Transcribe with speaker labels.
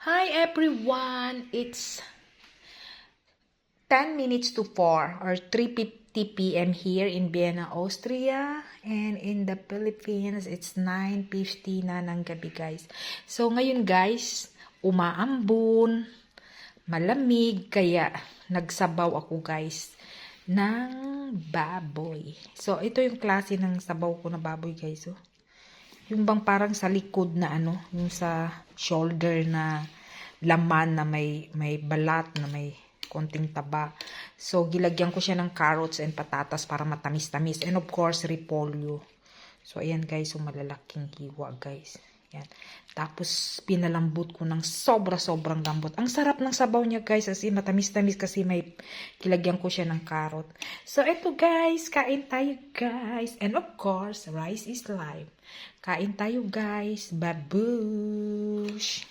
Speaker 1: Hi everyone! It's 10 minutes to 4 or 3.50 p.m. here in Vienna, Austria. And in the Philippines, it's 9.50 na ng gabi guys. So ngayon guys, umaambon, malamig, kaya nagsabaw ako guys ng baboy. So ito yung klase ng sabaw ko na baboy guys. Oh. Yung bang parang sa likod na ano, yung sa shoulder na laman na may may balat na may konting taba. So gilagyan ko siya ng carrots and patatas para matamis-tamis and of course repolyo. So ayan guys, yung malalaking hiwa guys. Yan. Tapos pinalambot ko ng sobra-sobrang lambot. Ang sarap ng sabaw niya guys, kasi matamis-tamis kasi may kilagyan ko siya ng carrot. So eto guys, kain tayo guys. And of course, rice is life. Kain tayo guys. Babush!